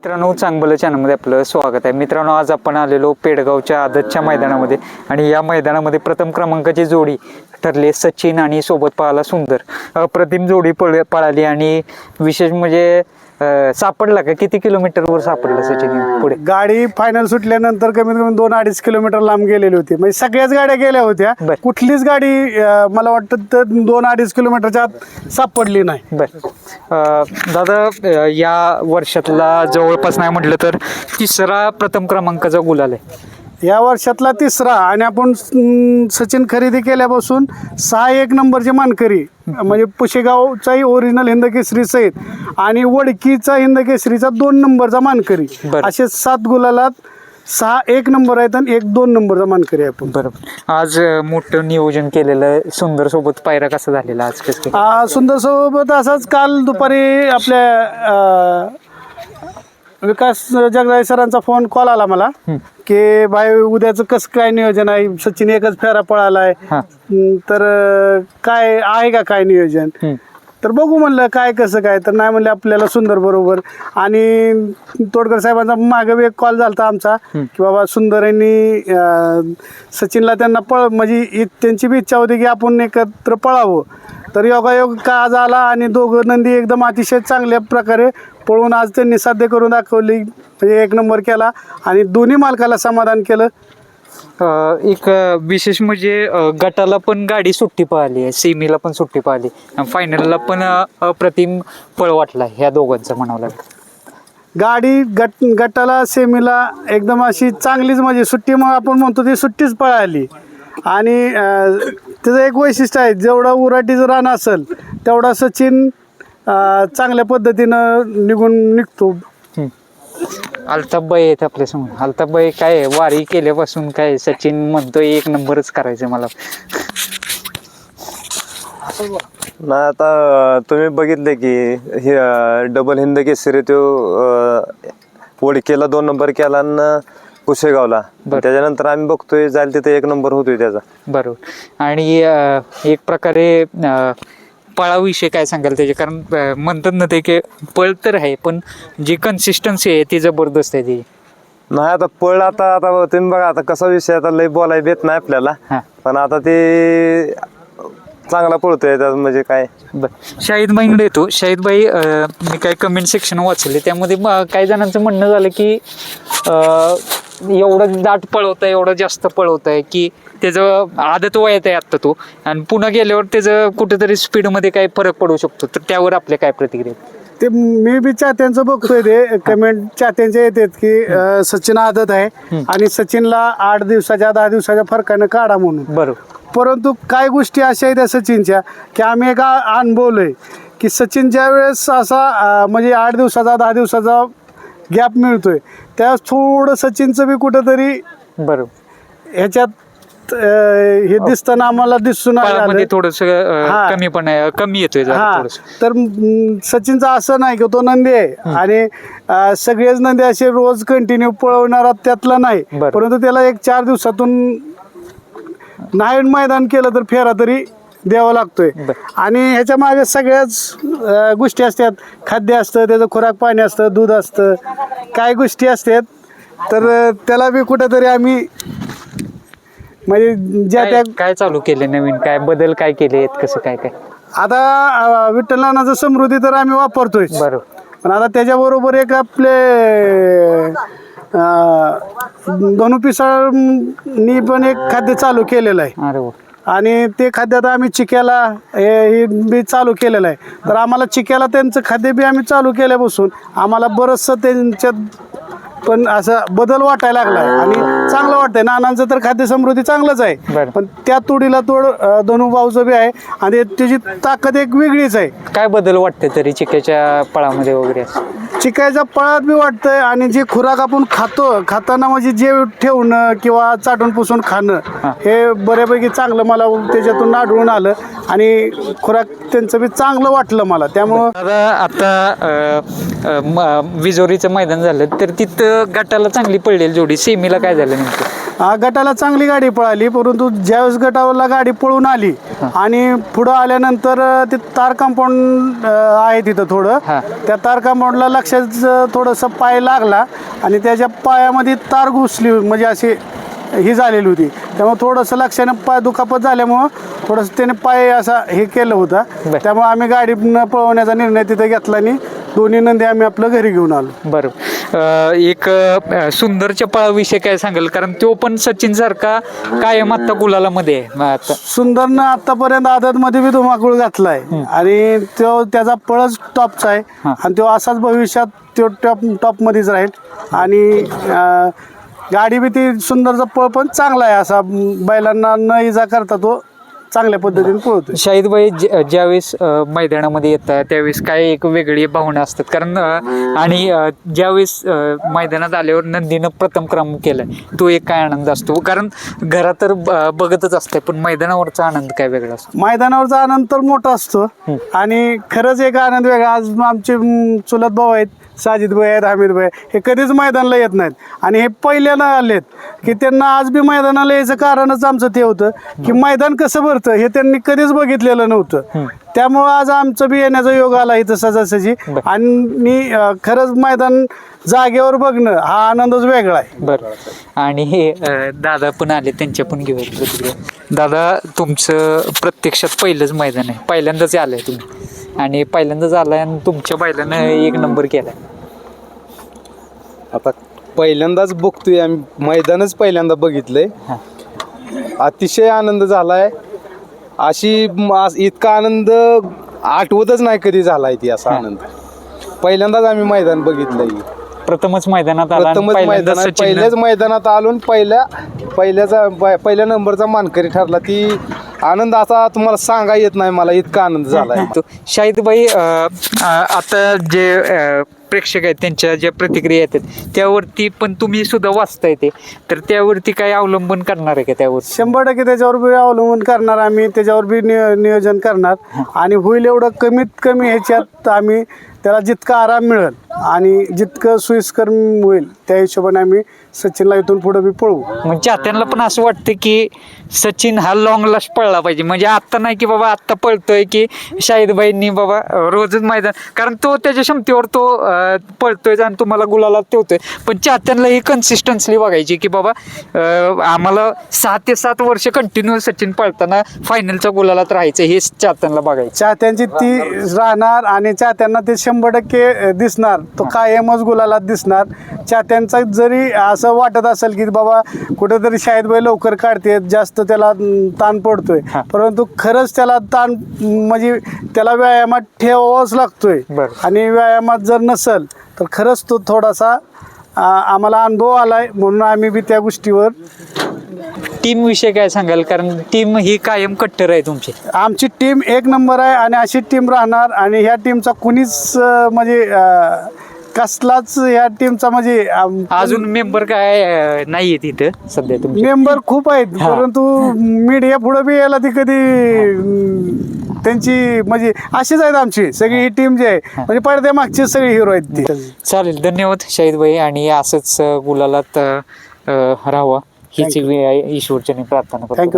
मित्रांनो चांगलं चॅनलमध्ये आपलं स्वागत आहे. मित्रांनो आज आपण आलेलो पेडगावच्या आदतच्या मैदानामध्ये आणि या मैदानामध्ये प्रथम क्रमांकाची जोडी ठरली. सचिन आणि सोबत पाहायला सुंदर. अप्रतिम जोडी पळ पळाली आणि विशेष म्हणजे अं, सापडला का? किती किलोमीटरवर सापडला सचिन पुढे? गाडी फायनल सुटल्यानंतर कमीत कमी दोन अडीच किलोमीटर लांब गेलेली होती. म्हणजे सगळ्याच गाड्या गेल्या होत्या. बर. कुठलीच गाडी अं, मला वाटतं तर दोन अडीच किलोमीटरच्या आत सापडली नाही. बर. अं, दादा अं, या वर्षातला जवळपास नाही म्हटलं तर तिसरा प्रथम क्रमांकाचा गुलाल आहे. या वर्षातला तिसरा आणि आपण अं, सचिन खरेदी केल्यापासून सहा एक नंबरचे मानकरी म्हणजे पुशेगावचाही ओरिजिनल हिंद केसरी सहित आणि वडकीचा हिंद केसरीचा दोन नंबरचा मानकरी. बरं. असे सात गुलालात सहा एक नंबर आहेत आणि एक दोन नंबरचा मानकरी आहे आपण. बरोबर आज अं, मोठं नियोजन केलेलं सुंदर सोबत पायरा कसा झालेला आज? कसं काय? आ, सुंदर सोबत असाच काल दुपारी आपल्या विकास जगदाळे सरांचा फोन कॉल आला मला की भाई उद्याचं कसं काय नियोजन आहे? सचिन एकच फेरा पळालाय. तर काय आहे का काय नियोजन. तर बघू म्हणलं काय कसं काय. तर नाही म्हणलं आपल्याला सुंदर बरोबर. आणि तोडकर साहेबांचा मागे एक कॉल झाला आमचा की बाबा सुंदर यांनी सचिनला त्यांना पळ म्हणजे त्यांची बी इच्छा होती की आपण एकत्र पळावं. तर योगायोग का आज आला आणि दोघं नंदी एकदम अतिशय चांगल्या प्रकारे पळून आज त्यांनी साध्य करून दाखवली म्हणजे एक नंबर केला आणि दोन्ही मालकाला समाधान केलं. अं, एक अं, विशेष म्हणजे अं, गटाला पण गाडी सुट्टी पाहिली आहे सेमीला पण सुट्टी पाहिली फायनलला पण अं, अप्रतिम पळ वाटला ह्या दोघांचा म्हणावं लागेल. गाडी गट गटाला सेमीला एकदम अशी चांगलीच म्हणजे सुट्टी मग आपण म्हणतो ती सुट्टीच पळाली. आणि अं, त्याचं एक वैशिष्ट्य आहे जेवढं उराटीचं रान असेल तेवढा सचिन अं, चांगल्या पद्धतीनं निघून निघतो. अल्ताफबाई आहेत आपल्यासमोर. अल्ताफबाई काय आहे? वारी केल्यापासून काय सचिन म्हणतोय एक नंबरच करायचं मला. नाही आता तुम्ही बघितले की हे डबल हिंद केसरी तो अं, वडकेला दोन नंबर केला आणि पुशेगावला बरं. त्याच्यानंतर आम्ही बघतोय जाईल तिथे एक नंबर होतोय त्याचा. बरोबर. आणि अं, एक प्रकारे अं, पळाविषयी काय सांगाल त्याचे? कारण अं, म्हणतात ना ते की पळ तर आहे पण जी कन्सिस्टन्सी आहे ती जबरदस्त आहे ती. नाही आता पळ आता आता तुम्ही बघा आता कसा विषय आता लय बोलाय बेत नाही आपल्याला. हा. पण आता ते चांगला पळतोय त्यात म्हणजे काय? बर. शाहिदबाईंकडे येतो शाहिदबाई अं, मी काय कमेंट सेक्शन वाचले त्यामध्ये काही जणांचं म्हणणं झालं की अं, एवढं दाट पळवत आहे एवढं जास्त पळवत आहे की त्याचं आदत वयात आहे आत्ता तो. आणि पुन्हा गेल्यावर त्याचं कुठेतरी स्पीडमध्ये काही फरक पडू शकतो. तर त्यावर आपल्या काय प्रतिक्रिया आहेत? ते मी बी चाहत्यांचं बघतोय ते. कमेंट चाहत्यांचे येतात की अं, सचिन आदत आहे. आणि सचिनला आठ दिवसाच्या दहा दिवसाच्या फरकानं काढा म्हणून. बरोबर. परंतु काय गोष्टी अशा आहेत त्या सचिनच्या की आम्ही एक अनुभवलोय की सचिन ज्या वेळेस असा म्हणजे आठ दिवसाचा दहा दिवसाचा गॅप मिळतोय त्यावेळेस थोडं सचिनचं बी कुठंतरी बरोबर. ह्याच्यात हे दिसताना आम्हाला दिसून थोडस. कमी पण आहे कमी येतोय हा. तर सचिनचं असं नाही की तो नंदी आहे. आणि सगळेच नंदी असे रोज कंटिन्यू पळवणारा त्यातला नाही. परंतु त्याला एक चार दिवसातून नाही मैदान केलं तर फेरा तरी द्यावा लागतोय. आणि ह्याच्या मागे सगळ्याच अं, गोष्टी असतात. खाद्य असतं त्याचं खुराक पाणी असतं दूध असतं. काय गोष्टी असतात तर अं, त्याला बी कुठेतरी आम्ही म्हणजे ज्या त्या काय- काय चालू केले नवीन? काय बदल काय केले आहेत कसं काय काय? आता अं, विठ्ठल नानाचं समृद्धी तर आम्ही वापरतोय बरोबर. पण आता त्याच्याबरोबर एक आपले धनु पिसाळनी पण एक खाद्य चालू केलेलं आहे. अरे वा. आणि ते खाद्य आता आम्ही चिक्याला हे हे बी चालू केलेलं आहे. तर आम्हाला चिक्याला त्यांचं खाद्य बी आम्ही चालू केल्यापासून आम्हाला बरंचसं त्यांच्यात पण असं बदल वाटायला लागलाय आणि चांगलं वाटतंय. नानांचं तर खाद्य समृद्धी चांगलंच आहे. बरं. पण त्या तोडीला तोड अं, धनुभाऊचं बी आहे आणि त्याची ताकद एक वेगळीच आहे. काय बदल वाटते तरी चिक्याच्या पळामध्ये वगैरे? असं? चिकायच्या पळात बी वाटतंय आणि जे खुराक आपण खातो खाताना म्हणजे जे ठेवणं किंवा चाटून पुसून खाणं हे. बऱ्यापैकी चांगलं मला त्याच्यातून आढळून आलं आणि खुराक त्यांचं बी चांगलं वाटलं मला. त्यामुळं आता आता अ, अ, म- विजोरीचं मैदान झालं तर तिथं गटाला चांगली पडलेली जोडी. सेमीला काय झालं? नेमकं गटाला चांगली गाडी पळाली परंतु ज्यावेळेस गटाला गाडी पळून आली आणि पुढं आल्यानंतर अ, ते तार कंपाऊंड आहे तिथं थोडं. हा. त्या तार कंपाऊंडला लक्षात थोडंसं पाय लागला आणि त्याच्या पायामध्ये तार घुसली म्हणजे अशी ही झालेली होती. त्यामुळे थोडंसं लक्षाने पाय दुखापत झाल्यामुळं थोडंसं त्याने पाय असा हे केलं होतं. बरं. त्यामुळे आम्ही गाडी न पळवण्याचा निर्णय तिथे घेतला आणि दोन्ही नंदी आम्ही आपलं घरी घेऊन आलो. बरोबर. अं, एक सुंदरच्या पळाविषयी काय सांगाल? कारण तो पण सचिन सारखा कायम आत्ता गुलालामध्ये आहे. सुंदरनं आतापर्यंत आदतमध्ये बी धुमाकूळ घातलाय. आणि तो त्याचा पळच टॉपचा आहे. आणि तो असाच भविष्यात तो टॉप टॉपमध्येच राहील. आणि गाडी बी ती सुंदरचा पळ पण चांगला आहे. असा बैलांना न इजा करता तो चांगल्या पद्धतीने पळतोय. शाहिदबाई ज्या- ज्यावेळेस अं, मैदानामध्ये येतात त्यावेळेस काय एक वेगळी भावना असतात. कारण अं, आणि अं, ज्यावेळेस अं, मैदानात आल्यावर नंदीनं प्रथम क्रमांक केलाय तो एक काय आनंद असतो. कारण घरात तर ब- बघतच असते पण मैदानावरचा आनंद काय वेगळा असतो? मैदानावरचा आनंद तर मोठा असतो. आणि खरंच एक आनंद वेगळा. आज आमचे म, चुलत भाऊ आहेत. साजिद भाई आहेत हामिद भाई हे कधीच मैदानाला येत नाहीत. आणि हे पहिल्यानं आलेत की त्यांना आज बी मैदानाला यायचं कारणच आमचं ते होतं की मैदान कसं भरतं हे त्यांनी कधीच बघितलेलं नव्हतं. त्यामुळं आज आमचं बी येण्याचा योग आला इथं सजासजी. आणि खरंच मैदान जागेवर बघणं हा आनंदच वेगळा आहे. बरं. आणि हे दादा पण आले त्यांच्या पण प्रतिक्रिया दादा तुमचं प्रत्यक्षात पहिलंच मैदान आहे. पहिल्यांदाच आलंय तुम्ही. आणि पहिल्यांदाच आलाय आणि तुमच्या बैलानं एक नंबर केलाय. आता पहिल्यांदाच बघतोय आम्ही. मैदानच पहिल्यांदा बघितलंय. हा. अतिशय आनंद झालाय. अशी म- इतका आनंद आठवतच नाही कधी झालाय ती असा आनंद. पहिल्यांदाच आम्ही मैदान बघितलंय. प्रथमच मैदानात आला आणि प्रथमच पहिल्यांदाच मैदानात सचिननं- पहिल्याच मैदानात आलो आणि पहिल्या पहिल्याचा प- पहिल्या नंबरचा मानकरी ठरला ती आनंद असा तुम्हाला सांगा येत नाही मला इतका आनंद झालाय. तो शाहिदबाई अं, अं, आता जे अं, प्रेक्षक आहेत त्यांच्या ज्या प्रतिक्रिया येतात त्यावरती पण तुम्ही सुद्धा वाचता येते तर त्यावरती काय अवलंबन करणार आहे का त्यावर शंभर टक्के त्याच्यावर बी अवलंबून करणार आम्ही त्याच्यावर बी नियो नियोजन करणार. आणि होईल एवढं कमीत कमी ह्याच्यात आम्ही त्याला जितका आराम मिळेल आणि जितकं सोयीस्कर होईल त्या हिशोबाने आम्ही सचिनला इथून पुढे बी पळवू. मग चाहत्यांना पण असं वाटतं की सचिन हा लॉंग लास्ट पळला पाहिजे. म्हणजे आत्ता नाही की बाबा आत्ता पळतोय की शाहिदबाईंनी बाबा रोजच मैदान कारण तो त्याच्या क्षमतेवर तो पळतोय आणि तुम्हाला गुलाला ठेवतोय. पण चाहत्यांना ही कन्सिस्टन्सली बघायची की बाबा आम्हाला सहा ते सात वर्ष कंटिन्यू सचिन पळताना फायनलच्या गुलालात राहायचं हे चाहत्यांना बघायचं. चाहत्यांची ती राहणार आणि चाहत्यांना ते शंभर टक्के दिसणार. तो कायमच गुलालात दिसणार चाहत्यांचा जरी असं वाटत असेल की बाबा कुठेतरी शाहिदबाई लवकर काढते जास्त त्याला ताण पडतोय. परंतु खरंच त्याला ताण म्हणजे त्याला व्यायामात ठेवावाच लागतोय. आणि व्यायामात जर नसेल तर खरंच तो थोडासा आम्हाला अनुभव आलाय म्हणून आम्ही बी त्या गोष्टीवर टीम विषय काय सांगाल? कारण टीम ही कायम कट्टर आहे तुमची. आमची टीम एक नंबर आहे आणि अशी टीम राहणार आणि ह्या टीमचा कुणीच अं, म्हणजे अं, कसलाच ह्या टीमचा म्हणजे अजून मेंबर काय अं, नाहीये तिथं सध्या तुमचे. मेंबर खूप आहेत हा. परंतु मीडिया पुढे बी यायला ती कधी अं, त्यांची म्हणजे अशीच आहेत आमची. सगळी ही टीम जी आहे म्हणजे पडद्या मागची सगळी हिरो आहेत ती. चालेल धन्यवाद शाहिदबाई आणि असंच गुलालात अं, राहावा. हीच ईश्वरच्या प्रार्थना करतो. थँक्यू